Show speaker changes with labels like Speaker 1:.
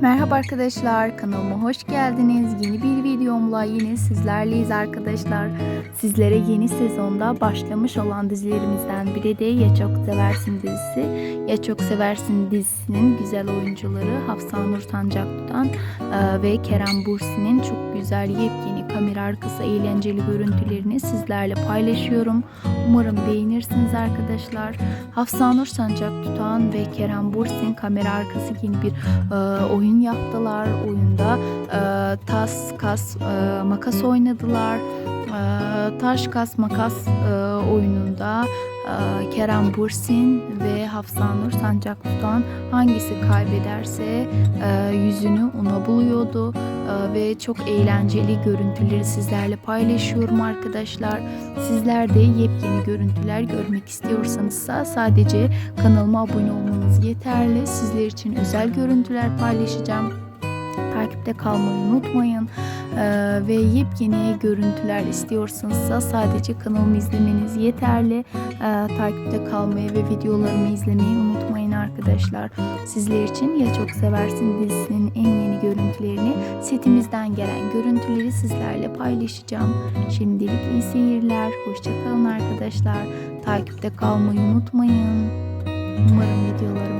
Speaker 1: Merhaba arkadaşlar kanalıma hoş geldiniz. Yeni bir videomla yine sizlerleyiz arkadaşlar. Sizlere yeni sezonda başlamış olan dizilerimizden biri de Ya Çok Seversin dizisi. Ya Çok Seversin dizisinin güzel oyuncuları Hafsanur Sancak Tutan e, ve Kerem Bursi'nin çok güzel yepyeni kamera arkası eğlenceli görüntülerini sizlerle paylaşıyorum. Umarım beğenirsiniz arkadaşlar. Hafsanur Sancak Tutan ve Kerem Bursin kamera arkası yeni bir e, oyun yaptılar. Oyunda e, tas, kas, e, makas oynadılar. E, taş, kas, makas e, oyununda Kerem Bursin ve Hafsanur Sancak hangisi kaybederse e, yüzünü ona buluyordu. E, ve çok eğlenceli görüntüleri sizlerle paylaşıyorum arkadaşlar. Sizler de yepyeni görüntüler görmek istiyorsanız sadece kanalıma abone olmanız yeterli. Sizler için özel görüntüler paylaşacağım. Takipte kalmayı unutmayın. Ee, ve yepyeni görüntüler istiyorsanız sadece kanalımı izlemeniz yeterli. Ee, takipte kalmayı ve videolarımı izlemeyi unutmayın arkadaşlar. Sizler için Ya Çok Seversin dizisinin en yeni görüntülerini setimizden gelen görüntüleri sizlerle paylaşacağım. Şimdilik iyi seyirler. Hoşçakalın arkadaşlar. Takipte kalmayı unutmayın. Umarım beğeniyorsunuz.